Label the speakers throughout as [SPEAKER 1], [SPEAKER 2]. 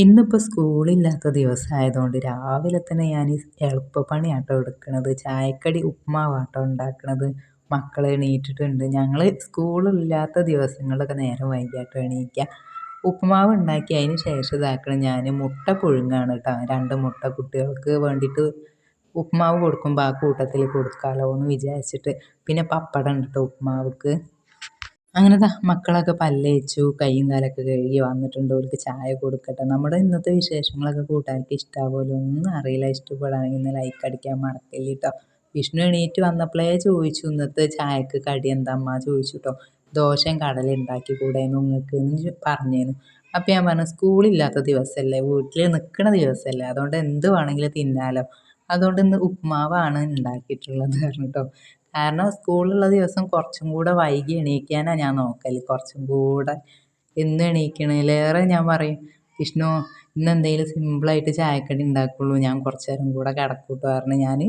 [SPEAKER 1] ഇന്നിപ്പോൾ സ്കൂളില്ലാത്ത ദിവസമായതുകൊണ്ട് രാവിലെ തന്നെ ഞാൻ എളുപ്പപ്പണിയാട്ടോ എടുക്കണത്. ചായക്കടി ഉപ്പുമാവാട്ടോ ഉണ്ടാക്കണത്. മക്കൾ എണീറ്റിട്ടുണ്ട്. ഞങ്ങൾ സ്കൂളില്ലാത്ത ദിവസങ്ങളിലൊക്കെ നേരം വൈകിയാട്ടോ എണീക്കുക ഉപ്പുമാവ് ഉണ്ടാക്കി അതിന് ശേഷം ഇതാക്കണം. ഞാൻ മുട്ട പുഴുങ്ങാണ് കേട്ടോ രണ്ട് മുട്ട കുട്ടികൾക്ക് വേണ്ടിയിട്ട് ഉപ്പുമാവ് കൊടുക്കുമ്പോൾ ആ കൂട്ടത്തിൽ കൊടുക്കാമല്ലോ എന്ന് വിചാരിച്ചിട്ട്. പിന്നെ പപ്പടം ഉണ്ട് കേട്ടോ ഉപ്പുമാവ്ക്ക് അങ്ങനെ ദാ മക്കളൊക്കെ പല്ലേച്ചു കൈയും കാലൊക്കെ കഴുകി വന്നിട്ടുണ്ട് അവർക്ക് ചായ കൊടുക്കട്ടെ. നമ്മുടെ ഇന്നത്തെ വിശേഷങ്ങളൊക്കെ കൂട്ടുകാർക്ക് ഇഷ്ടമാവുമല്ലോ ഒന്നും അറിയില്ല ഇഷ്ടപ്പെടുകയാണെങ്കിൽ ഒന്ന് ലൈക്ക് അടിക്കാൻ മറക്കില്ല കേട്ടോ വിഷ്ണു എണീറ്റ് വന്നപ്പോഴേ ചോദിച്ചു ഇന്നത്തെ ചായക്ക് കടി എന്താ? അമ്മ ചോദിച്ചു കേട്ടോ ദോശയും കടല ഉണ്ടാക്കി നിങ്ങൾക്ക് പറഞ്ഞേനു. അപ്പം ഞാൻ പറഞ്ഞു സ്കൂളില്ലാത്ത ദിവസമല്ലേ വീട്ടിൽ നിൽക്കുന്ന ദിവസമല്ലേ അതുകൊണ്ട് എന്ത് വേണമെങ്കിലും തിന്നാലോ? അതുകൊണ്ട് ഇന്ന് ഉപ്മാവാണ് ഉണ്ടാക്കിയിട്ടുള്ളത് പറഞ്ഞിട്ടോ കാരണം സ്കൂളുള്ള ദിവസം കുറച്ചും കൂടെ വൈകി എണീക്കാനാണ് ഞാൻ നോക്കൽ കുറച്ചും കൂടെ എന്ന് എണീക്കണേലേറെ ഞാൻ പറയും വിഷ്ണു ഇന്ന് എന്തെങ്കിലും സിമ്പിളായിട്ട് ചായക്കടി ഉണ്ടാക്കുള്ളൂ ഞാൻ കുറച്ച് നേരം കൂടെ കിടക്കൂട്ടോ പറഞ്ഞ് ഞാൻ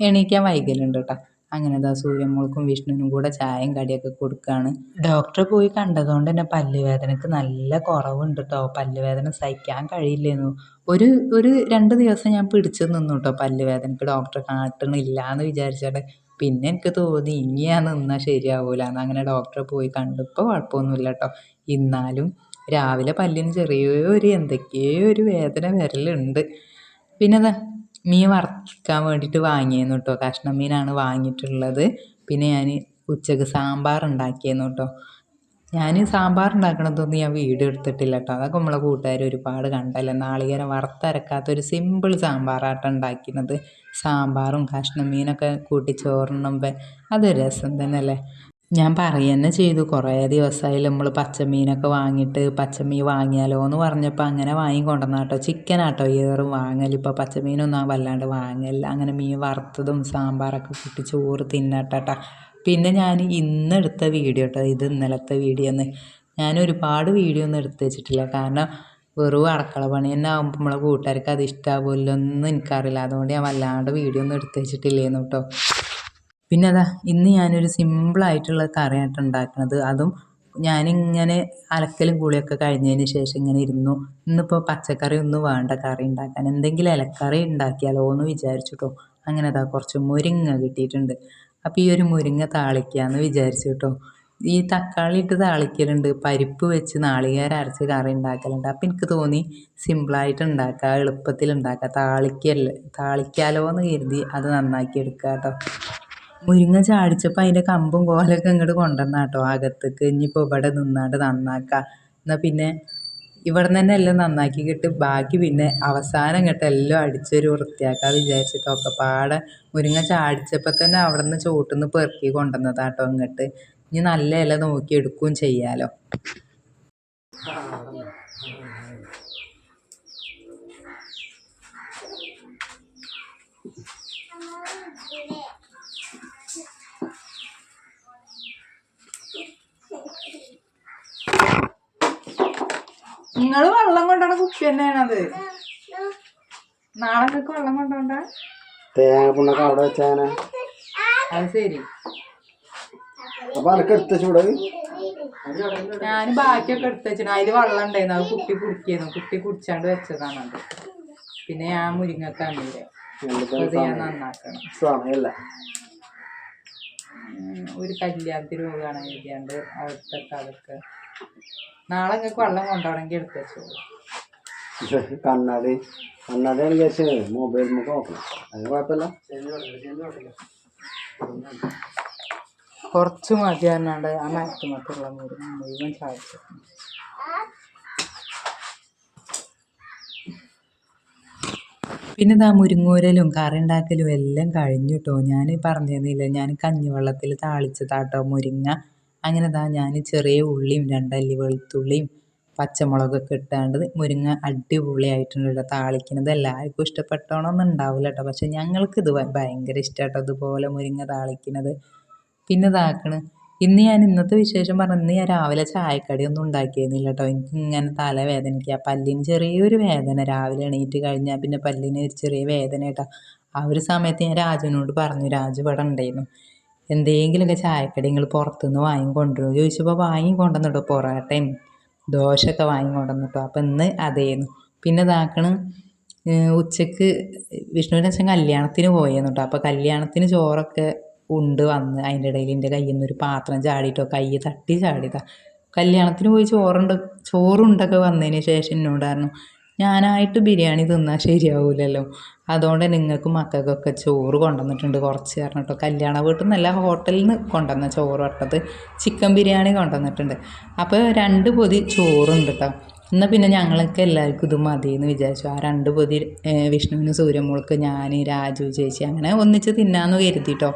[SPEAKER 1] എണീക്കാൻ വൈകലുണ്ട് കേട്ടോ അങ്ങനെ ദാ സൂര്യമോൾക്കും വിഷ്ണുവിനും കൂടെ ചായയും കടിയൊക്കെ കൊടുക്കുകയാണ് ഡോക്ടറെ പോയി കണ്ടതുകൊണ്ട് തന്നെ പല്ലുവേദനക്ക് നല്ല കുറവുണ്ട് കേട്ടോ പല്ലുവേദന സഹിക്കാൻ കഴിയില്ലെന്നു. ഒരു ഒരു രണ്ട് ദിവസം ഞാൻ പിടിച്ചു നിന്നു കേട്ടോ പല്ലുവേദനക്ക്. ഡോക്ടറെ കാട്ടണില്ല എന്ന് വിചാരിച്ചിട്ട് പിന്നെ എനിക്ക് തോന്നി ഇനി ഞാൻ നിന്നാൽ ശരിയാവില്ല എന്ന് അങ്ങനെ ഡോക്ടറെ പോയി കണ്ടപ്പോൾ കുഴപ്പമൊന്നുമില്ല കേട്ടോ എന്നാലും രാവിലെ പല്ലിന് ചെറിയൊരു എന്തൊക്കെയോ ഒരു വേദന വരലുണ്ട്. പിന്നെ അതാ മീൻ വറുക്കാൻ വേണ്ടിയിട്ട് വാങ്ങിയിരുന്നു കേട്ടോ. കഷ്ണം മീനാണ് വാങ്ങിയിട്ടുള്ളത്. പിന്നെ ഞാൻ ഉച്ചയ്ക്ക് സാമ്പാർ ഉണ്ടാക്കിയിരുന്നു കേട്ടോ. ഞാൻ സാമ്പാർ ഉണ്ടാക്കണതൊന്നും ഞാൻ വീഡിയോ എടുത്തിട്ടില്ല കേട്ടോ. അതൊക്കെ നമ്മളെ കൂട്ടുകാർ ഒരുപാട് കണ്ടല്ലോ? നാളികേരം വറുത്തരക്കാത്ത ഒരു സിമ്പിൾ സാമ്പാറാട്ടം ഉണ്ടാക്കുന്നത് സാമ്പാറും കഷ്ണം മീനൊക്കെ കൂട്ടി ചോറുണ്ണുമ്പോൾ അതൊരു രസം തന്നെയല്ലേ? ഞാൻ പറയുക ചെയ്തു. കുറേ ദിവസമായി നമ്മൾ പച്ചമീനൊക്കെ വാങ്ങിയിട്ട് പച്ചമീൻ വാങ്ങിയാലോ എന്ന് പറഞ്ഞപ്പോൾ അങ്ങനെ വാങ്ങി കൊണ്ടുവന്നാട്ടോ ചിക്കനാട്ടോ ഏറും വാങ്ങൽ ഇപ്പോൾ പച്ചമീനൊന്നും വല്ലാണ്ട് വാങ്ങലില്ല. അങ്ങനെ മീൻ വറുത്തതും സാമ്പാറൊക്കെ കൂട്ടി ചോറ് തിന്നട്ടാ പിന്നെ ഞാൻ ഇന്ന് എടുത്ത വീഡിയോ കേട്ടോ ഇത് ഇന്നലത്തെ വീഡിയോ എന്ന് ഞാൻ ഒരുപാട് വീഡിയോ ഒന്നും എടുത്ത് വെച്ചിട്ടില്ല. കാരണം വെറും അടക്കള പണി തന്നെ ആകുമ്പോൾ നമ്മളെ കൂട്ടുകാർക്ക് അത് ഇഷ്ടമാവുമല്ലോ ഒന്നും എനിക്കറിയില്ല. അതുകൊണ്ട് ഞാൻ വല്ലാണ്ട് വീഡിയോ ഒന്നും എടുത്ത് വെച്ചിട്ടില്ലേന്നു കേട്ടോ പിന്നെ അതാ ഇന്ന് ഞാനൊരു സിമ്പിളായിട്ടുള്ള കറിയായിട്ട് ഉണ്ടാക്കുന്നത്. അതും ഞാനിങ്ങനെ അലക്കലും കുളിയൊക്കെ കഴിഞ്ഞതിന് ശേഷം ഇങ്ങനെ ഇരുന്നു. ഇന്നിപ്പോൾ പച്ചക്കറി ഒന്നും വേണ്ട കറി ഉണ്ടാക്കാൻ. എന്തെങ്കിലും ഇലക്കറി ഉണ്ടാക്കിയാലോ എന്ന് വിചാരിച്ചു അങ്ങനെ അതാ കുറച്ച് മുരിങ്ങ കിട്ടിയിട്ടുണ്ട്. അപ്പോൾ ഈ ഒരു മുരിങ്ങ താളിക്കാമെന്ന് വിചാരിച്ചു കേട്ടോ ഈ തക്കാളി ഇട്ട് താളിക്കലുണ്ട്. പരിപ്പ് വെച്ച് നാളികേരം അരച്ച് കറി ഉണ്ടാക്കലുണ്ട് അപ്പം എനിക്ക് തോന്നി സിമ്പിളായിട്ട് ഉണ്ടാക്കുക എളുപ്പത്തിൽ ഉണ്ടാക്കുക താളിക്കല്ലേ താളിക്കാലോ എന്ന് കരുതി അത് നന്നാക്കി എടുക്കുക കേട്ടോ മുരിങ്ങ ചാടിച്ചപ്പോൾ അതിന്റെ കമ്പും കോലൊക്കെ ഇങ്ങോട്ട് കൊണ്ടുവന്ന കേട്ടോ അകത്തേക്ക് ഇനിയിപ്പോൾ ഇവിടെ നിന്നാണ്ട് നന്നാക്കുക എന്നാൽ പിന്നെ ഇവിടെ നിന്ന് തന്നെ എല്ലാം നന്നാക്കി കിട്ടി ബാക്കി പിന്നെ അവസാനം കേട്ടോ എല്ലാം അടിച്ചൊരു വൃത്തിയാക്കാൻ വിചാരിച്ചിട്ട് ഒക്കെ പാടെ മുരിങ്ങ ചാടിച്ചപ്പോൾ തന്നെ അവിടെ നിന്ന് ചോട്ടിൽ നിന്ന് പെറുക്കി കൊണ്ടുവന്നതാട്ടോ ഇങ്ങോട്ട്. ഇനി നല്ല ഇല നോക്കി എടുക്കുകയും ചെയ്യാലോ നിങ്ങൾ വെള്ളം കൊണ്ടുവന്ന കുപ്പി തന്നെയാണത്. നാളെ നിങ്ങൾക്ക് വെള്ളം കൊണ്ടുപോണ്ട
[SPEAKER 2] തേങ്ങ അവിടെ വെച്ചാന
[SPEAKER 1] അത് ശരി.
[SPEAKER 2] അപ്പൊ അനക്ക് എടുത്ത ചൂട്
[SPEAKER 1] ഞാൻ ബാക്കിയൊക്കെ എടുത്ത് വെച്ചിട്ട് അതിൽ വെള്ളം ഉണ്ടായിരുന്നു. അത് കുട്ടി കുടിക്കുന്നു കുട്ടി കുടിച്ചാണ്ട് വെച്ചതാണ് അത്. പിന്നെ ഞാൻ മുരിങ്ങക്കാണ്ടില്ലേ അത് ഞാൻ നന്നാക്കണം. ഒരു കല്യാണത്തിന് പോവുകയാണ് എഴുതിയാണ്ട് അവിടുത്തെ അതൊക്കെ നാളെ നിങ്ങൾക്ക് വെള്ളം കൊണ്ടുപോകണമെങ്കിൽ എടുത്ത് വെച്ചോളൂ.
[SPEAKER 2] കണ്ണാടി കണ്ണാടിയാണ് ചേച്ചി മൊബൈൽ നമുക്ക് നോക്കണം അത് കുഴപ്പമില്ല.
[SPEAKER 1] കുറച്ച് മതി പറഞ്ഞാണ്ട് ആ മുരിങ്ങ മുഴുവൻ സാധിച്ചു പിന്നെ ഇതാ മുരിങ്ങൂരലും കറി ഉണ്ടാക്കലും എല്ലാം കഴിഞ്ഞു കേട്ടോ ഞാൻ പറഞ്ഞിരുന്നില്ല ഞാൻ കഞ്ഞിവെള്ളത്തിൽ താളിച്ചതാട്ടോ മുരിങ്ങ. അങ്ങനെ ഇതാ ഞാൻ ചെറിയ ഉള്ളിയും രണ്ടല്ലി വെളുത്തുള്ളിയും പച്ചമുളകൊക്കെ ഇട്ടാണ്ട് മുരിങ്ങ അടിപൊളിയായിട്ടുണ്ട് കേട്ടോ താളിക്കുന്നത്. എല്ലാവർക്കും ഇഷ്ടപ്പെട്ടോണമെന്ന് ഉണ്ടാവില്ല കേട്ടോ പക്ഷെ ഞങ്ങൾക്കിത് ഭയങ്കര ഇഷ്ടമാട്ടോ ഇതുപോലെ മുരിങ്ങ താളിക്കുന്നത്. പിന്നെ ഇതാക്കണ്. ഇന്ന് ഞാൻ ഇന്നത്തെ വിശേഷം പറഞ്ഞ ഇന്ന് ഞാൻ രാവിലെ ചായക്കടി ഒന്നും ഉണ്ടാക്കിയിരുന്നില്ല കേട്ടോ എനിക്ക് ഇങ്ങനെ തലവേദനിക്കുക പല്ലിന് ചെറിയൊരു വേദന രാവിലെ എണീറ്റ് കഴിഞ്ഞാൽ പിന്നെ പല്ലിന് ഒരു ചെറിയ വേദന കേട്ടോ ആ ഒരു സമയത്ത് ഞാൻ രാജുവിനോട് പറഞ്ഞു രാജു ഇവിടെ ഉണ്ടായിരുന്നു. എന്തെങ്കിലുമൊക്കെ ചായക്കടി നിങ്ങൾ പുറത്തുനിന്ന് വാങ്ങി കൊണ്ടുവരുമോ? ചോദിച്ചപ്പോൾ വാങ്ങി കൊണ്ടുവന്നിട്ടോ പൊറോട്ടയും ദോശയൊക്കെ വാങ്ങി കൊണ്ടുവന്നിട്ടോ. അപ്പം ഇന്ന് അതേന്നു. പിന്നെ ഇതാക്കണ് ഉച്ചയ്ക്ക് വിഷ്ണുവിന്റെ അച്ഛൻ കല്യാണത്തിന് പോയിരുന്നു കേട്ടോ അപ്പോൾ കല്യാണത്തിന് ചോറൊക്കെ ഉണ്ട് വന്ന് അതിന്റെ ഇടയിൽ എന്റെ കയ്യിൽ നിന്ന് ഒരു പാത്രം ചാടിയിട്ടോ കൈ തട്ടി ചാടിയതാണ് കല്യാണത്തിന് പോയി ചോറുണ്ട് ചോറുണ്ടൊക്കെ വന്നതിന് ശേഷം എന്നോട് പറഞ്ഞു ഞാനായിട്ട് ബിരിയാണി തിന്നാൽ ശരിയാവില്ലല്ലോ അതുകൊണ്ട് നിങ്ങൾക്ക് മക്കൾക്കൊക്കെ ചോറ് കൊണ്ടുവന്നിട്ടുണ്ട് കുറച്ച് കേട്ടോ. കല്യാണ വീട്ടിൽ നിന്നല്ല ഹോട്ടലിൽ നിന്ന് കൊണ്ടുവന്ന ചോറ് വട്ടത് ചിക്കൻ ബിരിയാണി കൊണ്ടുവന്നിട്ടുണ്ട്. അപ്പോൾ രണ്ട് പൊതി ചോറുണ്ട് കേട്ടോ. എന്നാൽ പിന്നെ ഞങ്ങൾക്ക് എല്ലാവർക്കും ഇത് മതി എന്ന് വിചാരിച്ചു. ആ രണ്ട് പൊതി വിഷ്ണുവിന് സൂര്യമോൾക്ക് ഞാൻ രാജു ചേച്ചി അങ്ങനെ ഒന്നിച്ച് തിന്നാന്ന് കരുതിട്ടോ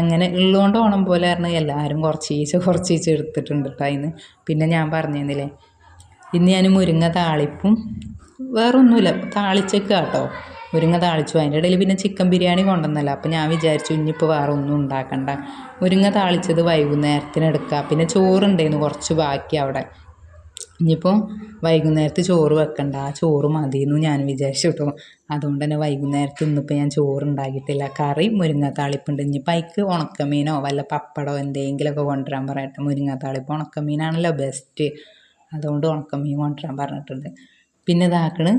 [SPEAKER 1] അങ്ങനെ ഉള്ളതുകൊണ്ട് ഓണം പോലെ ആയിരുന്നു എല്ലാവരും കുറച്ചീച്ച കുറച്ചീച്ച എടുത്തിട്ടുണ്ട് കേട്ടോ അതിന്. പിന്നെ ഞാൻ പറഞ്ഞിരുന്നില്ലേ ഇന്ന് ഞാൻ മുരിങ്ങ താളിപ്പും വേറൊന്നുമില്ല. താളിച്ചേക്ക് കേട്ടോ. മുരിങ്ങ താളിച്ചു. അതിന്റെ ഇടയിൽ പിന്നെ ചിക്കൻ ബിരിയാണി കൊണ്ടുവന്നല്ലോ. അപ്പോൾ ഞാൻ വിചാരിച്ചു ഇനിയിപ്പോൾ വേറെ ഒന്നും ഉണ്ടാക്കണ്ട. മുരിങ്ങ താളിച്ചത് വൈകുന്നേരത്തിന് എടുക്കുക പിന്നെ ചോറുണ്ടായിരുന്നു കുറച്ച് ബാക്കി അവിടെ. ഇനിയിപ്പോൾ വൈകുന്നേരത്ത് ചോറ് വെക്കണ്ട. ആ ചോറ് മതിയെന്ന് ഞാൻ വിചാരിച്ചു കേട്ടോ. അതുകൊണ്ട് തന്നെ വൈകുന്നേരത്ത് ഇന്നിപ്പോൾ ഞാൻ ചോറ് ഉണ്ടാക്കിയിട്ടില്ല കറി മുരിങ്ങാത്താളിപ്പുണ്ട് ഇനിയിപ്പോൾ അതിക്ക് ഉണക്കമീനോ വല്ല പപ്പടമോ എന്തെങ്കിലുമൊക്കെ കൊണ്ടുവരാൻ പറയട്ടെ. മുരിങ്ങാത്താളിപ്പ് ഉണക്കമീനാണല്ലോ ബെസ്റ്റ് അതുകൊണ്ട് ഉണക്കമീൻ കൊണ്ടുവരാൻ പറഞ്ഞിട്ടുണ്ട്. പിന്നെ ഇതാക്കണ്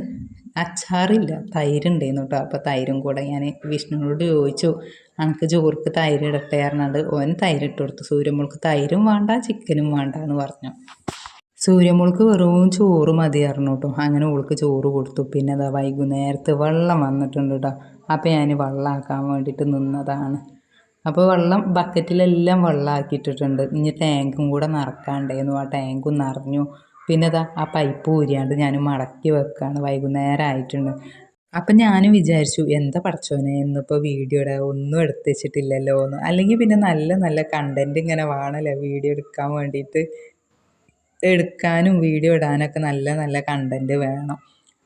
[SPEAKER 1] അച്ചാറില്ല തൈരുണ്ടായിരുന്നു കേട്ടോ അപ്പോൾ തൈരും കൂടെ ഞാൻ വിഷ്ണുവിനോട് ചോദിച്ചു എനിക്ക് ചോർക്ക് തൈര് ഇടട്ടെ? പറഞ്ഞാണ്ട് ഓൻ തൈര് ഇട്ട് കൊടുത്തു. സൂര്യമുൾക്ക് തൈരും വേണ്ട ചിക്കനും വേണ്ട എന്ന് പറഞ്ഞു. സൂര്യമുൾക്ക് വെറും ചോറ് മതിയായിരുന്നു കേട്ടോ അങ്ങനെ ഓൾക്ക് ചോറ് കൊടുത്തു. പിന്നെ അതാ വൈകുന്നേരത്ത് വെള്ളം വന്നിട്ടുണ്ട് കേട്ടോ അപ്പോൾ ഞാൻ വെള്ളമാക്കാൻ വേണ്ടിയിട്ട് നിന്നതാണ്. അപ്പോൾ വെള്ളം ബക്കറ്റിലെല്ലാം വെള്ളമാക്കിയിട്ടിട്ടുണ്ട് ഇനി ടാങ്കും കൂടെ നിറക്കാണ്ടായിരുന്നു ആ ടാങ്കും നിറഞ്ഞു. പിന്നെ അതാ ആ പൈപ്പ് ഊരിയാണ്ട് ഞാൻ മടക്കി വെക്കുകയാണ് വൈകുന്നേരം ആയിട്ടുണ്ട് അപ്പം ഞാനും വിചാരിച്ചു എന്താ പഠിച്ചോനെ ഇന്നിപ്പോൾ വീഡിയോ ഇടാൻ ഒന്നും എടുത്ത് വെച്ചിട്ടില്ലല്ലോ എന്ന്. അല്ലെങ്കിൽ പിന്നെ നല്ല നല്ല കണ്ടന്റ് ഇങ്ങനെ വേണമല്ലോ വീഡിയോ എടുക്കാൻ വേണ്ടിയിട്ട് എടുക്കാനും വീഡിയോ ഇടാനൊക്കെ നല്ല നല്ല കണ്ടന്റ് വേണം.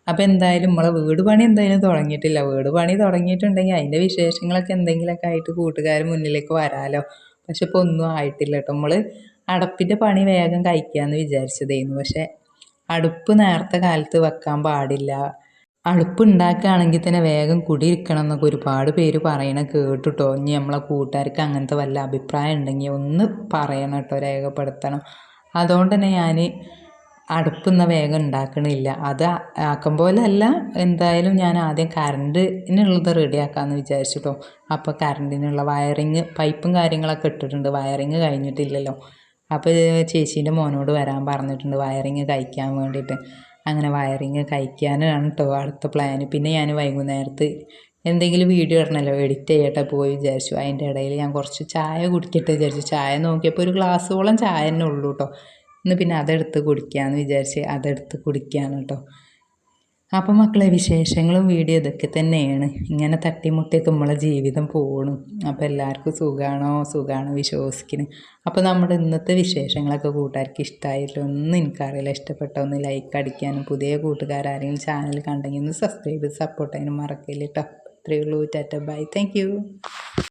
[SPEAKER 1] അപ്പോൾ എന്തായാലും നമ്മളെ വീട് പണി എന്തായാലും തുടങ്ങിയിട്ടില്ല. വീട് പണി തുടങ്ങിയിട്ടുണ്ടെങ്കിൽ അതിന്റെ വിശേഷങ്ങളൊക്കെ എന്തെങ്കിലുമൊക്കെ ആയിട്ട് കൂട്ടുകാർ മുന്നിലേക്ക് വരാമല്ലോ പക്ഷെ ഇപ്പോൾ ഒന്നും ആയിട്ടില്ല കേട്ടോ നമ്മൾ അടപ്പിന്റെ പണി വേഗം കഴിക്കാമെന്ന് വിചാരിച്ചതായിരുന്നു പക്ഷേ അടുപ്പ് നേരത്തെ കാലത്ത് വെക്കാൻ പാടില്ല. അടുപ്പ് ഉണ്ടാക്കുകയാണെങ്കിൽ തന്നെ വേഗം കുടിയിരിക്കണം എന്നൊക്കെ ഒരുപാട് പേര് പറയണ കേട്ടുട്ടോ. ഇനി നമ്മളെ കൂട്ടുകാർക്ക് അങ്ങനത്തെ വല്ല അഭിപ്രായം ഉണ്ടെങ്കിൽ ഒന്ന് പറയണം കേട്ടോ രേഖപ്പെടുത്തണം. അതുകൊണ്ട് തന്നെ ഞാൻ അടുപ്പൊന്നും വേഗം ഉണ്ടാക്കണില്ല. അത് ആക്കും പോലെ അല്ല എന്തായാലും ഞാൻ ആദ്യം കറണ്ടിനുള്ളത് റെഡിയാക്കാമെന്ന് വിചാരിച്ചിട്ടോ. അപ്പോൾ കറണ്ടിനുള്ള വയറിങ് പൈപ്പും കാര്യങ്ങളൊക്കെ ഇട്ടിട്ടുണ്ട്. വയറിങ് കഴിഞ്ഞിട്ടില്ലല്ലോ. അപ്പോൾ ചേച്ചീന്റെ മോനോട് വരാൻ പറഞ്ഞിട്ടുണ്ട് വയറിങ് കഴിക്കാൻ വേണ്ടിയിട്ട്. അങ്ങനെ വയറിങ് കഴിക്കാനാണ് കേട്ടോ അടുത്ത പ്ലാൻ പിന്നെ ഞാൻ വൈകുന്നേരത്ത് എന്തെങ്കിലും വീഡിയോ ഇടണമല്ലോ എഡിറ്റ് ചെയ്യട്ടെ പോയി വിചാരിച്ചു. അതിന്റെ ഇടയിൽ ഞാൻ കുറച്ച് ചായ കുടിക്കട്ടെ വിചാരിച്ചു. ചായ നോക്കിയപ്പോൾ ഒരു ഗ്ലാസ്സോളം ചായ തന്നെ ഉള്ളൂ കേട്ടോ ഇന്ന് പിന്നെ അതെടുത്ത് കുടിക്കാമെന്ന് വിചാരിച്ച് അതെടുത്ത് കുടിക്കുകയാണ് കേട്ടോ അപ്പം മക്കളെ വിശേഷങ്ങളും വീഡിയോ ഇതൊക്കെ തന്നെയാണ്. ഇങ്ങനെ തട്ടിമുട്ടിയൊക്കെ നമ്മളെ ജീവിതം പോകണം അപ്പോൾ എല്ലാവർക്കും സുഖമാണോ സുഖമാണോ വിശ്വസിക്കുന്നു അപ്പോൾ നമ്മുടെ ഇന്നത്തെ വിശേഷങ്ങളൊക്കെ കൂട്ടുകാർക്ക് ഇഷ്ടമായില്ലോ ഒന്നും എനിക്കറിയില്ല. ഇഷ്ടപ്പെട്ട ഒന്ന് ലൈക്ക് അടിക്കാനും പുതിയ കൂട്ടുകാരെങ്കിലും ചാനൽ കണ്ടെങ്കിൽ ഒന്ന് സബ്സ്ക്രൈബ് സപ്പോർട്ട് ചെയ്യാനും മറക്കില്ല കേട്ടോ അത്രയേ ഉള്ളൂ ടാറ്റ ബൈ താങ്ക്